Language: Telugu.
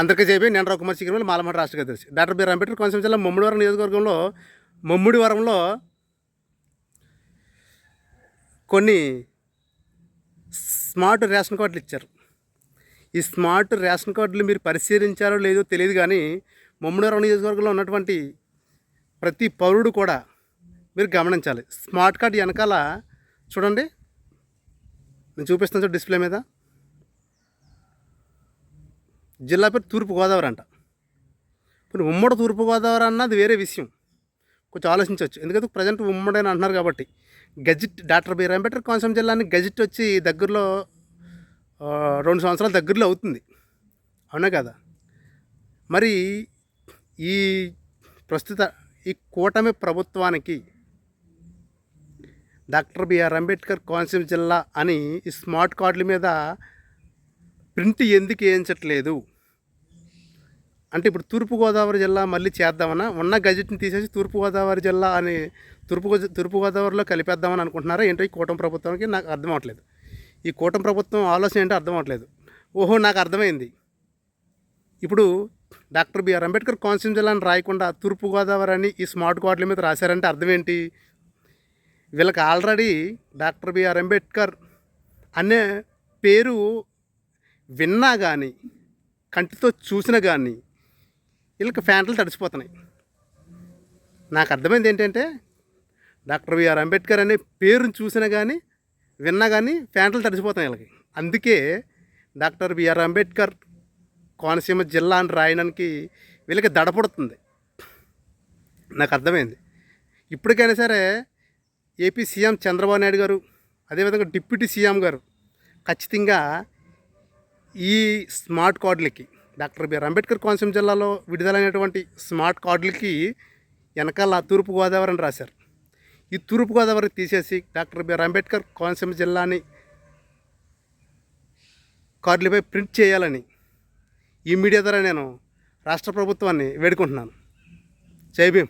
అందరికీ చెప్పి నేను కుమార్ శిఖరం మాలమాట రాష్ట్ర కార్యదర్శి. డాక్టర్ బిఆర్ అంబేద్కర్ కోనసీమ జిల్లా ముమ్మిడివరం నియోజకవర్గంలో ముమ్మిడివరంలో కొన్ని స్మార్ట్ రేషన్ కార్డులు ఇచ్చారు. ఈ స్మార్ట్ రేషన్ కార్డులు మీరు పరిశీలించారో లేదో తెలియదు కానీ ముమ్మిడివరం నియోజకవర్గంలో ఉన్నటువంటి ప్రతి పౌరుడు కూడా మీరు గమనించాలి. స్మార్ట్ కార్డ్ వెనకాల చూడండి. నేను చూపిస్తాను డిస్ప్లే మీద. జిల్లా పేరు తూర్పుగోదావరి అంట. ఇప్పుడు ఉమ్మడి తూర్పుగోదావరి అన్నది వేరే విషయం. కొంచెం ఆలోచించవచ్చు. ఎందుకంటే ప్రజెంట్ ఉమ్మడి అని అంటున్నారు కాబట్టి. Gazette doctor BR Ambedkar Konaseema జిల్లాని గజెట్ వచ్చి దగ్గరలో రెండు సంవత్సరాల దగ్గరలో అవుతుంది. అవునా కదా? మరి ఈ ప్రస్తుత ఈ కూటమి ప్రభుత్వానికి డాక్టర్ బిఆర్ అంబేద్కర్ కోనసీమ జిల్లా అని ఈ స్మార్ట్ కార్డుల మీద ప్రింట్ ఎందుకు వేయించట్లేదు? అంటే ఇప్పుడు తూర్పుగోదావరి జిల్లా మళ్ళీ చేద్దామన్నా ఉన్న గజెట్ని తీసేసి తూర్పుగోదావరి జిల్లా అని తూర్పు తూర్పుగోదావరిలో కలిపేద్దామని అనుకుంటున్నారా? ఏంటో ఈ కూటమి ప్రభుత్వానికి నాకు అర్థం అవట్లేదు. ఈ కూటమి ప్రభుత్వం ఆలోచన ఏంటో అర్థం అవట్లేదు. ఓహో నాకు అర్థమైంది. ఇప్పుడు డాక్టర్ బిఆర్ అంబేద్కర్ కోనసీమ జిల్లాని రాయకుండా తూర్పుగోదావరి అని ఈ స్మార్ట్ కార్డుల మీద రాశారంటే అర్థం ఏంటి వీళ్ళకి ఆల్రెడీ డాక్టర్ బిఆర్ అంబేద్కర్ అనే పేరు విన్నా కానీ కంటితో చూసినా కానీ వీళ్ళకి ఫ్యాంట్లు తడిచిపోతున్నాయి నాకు అర్థమైంది ఏంటంటే డాక్టర్ బిఆర్ అంబేద్కర్ అనే పేరుని చూసినా కానీ విన్నా కానీ ఫ్యాంట్లు తడిచిపోతున్నాయి వీళ్ళకి అందుకే డాక్టర్ బిఆర్ అంబేద్కర్ కోనసీమ జిల్లా అని రాయడానికి వీళ్ళకి దడపడుతుంది నాకు అర్థమైంది. ఇప్పటికైనా సరే ఏపీ సీఎం చంద్రబాబు నాయుడు గారు అదేవిధంగా డిప్యూటీ సీఎం గారు ఖచ్చితంగా ఈ స్మార్ట్ కార్డులకి డాక్టర్ బిఆర్ అంబేద్కర్ కోనసీమ జిల్లాలో విడుదలైనటువంటి స్మార్ట్ కార్డులకి వెనకాల తూర్పుగోదావరి అని రాశారు. ఈ తూర్పుగోదావరి తీసేసి డాక్టర్ బిఆర్ అంబేద్కర్ కోనసీమ జిల్లాని కార్డులపై ప్రింట్ చేయాలని ఈ మీడియా ద్వారా నేను రాష్ట్ర ప్రభుత్వాన్ని వేడుకుంటున్నాను. జై భీమ్.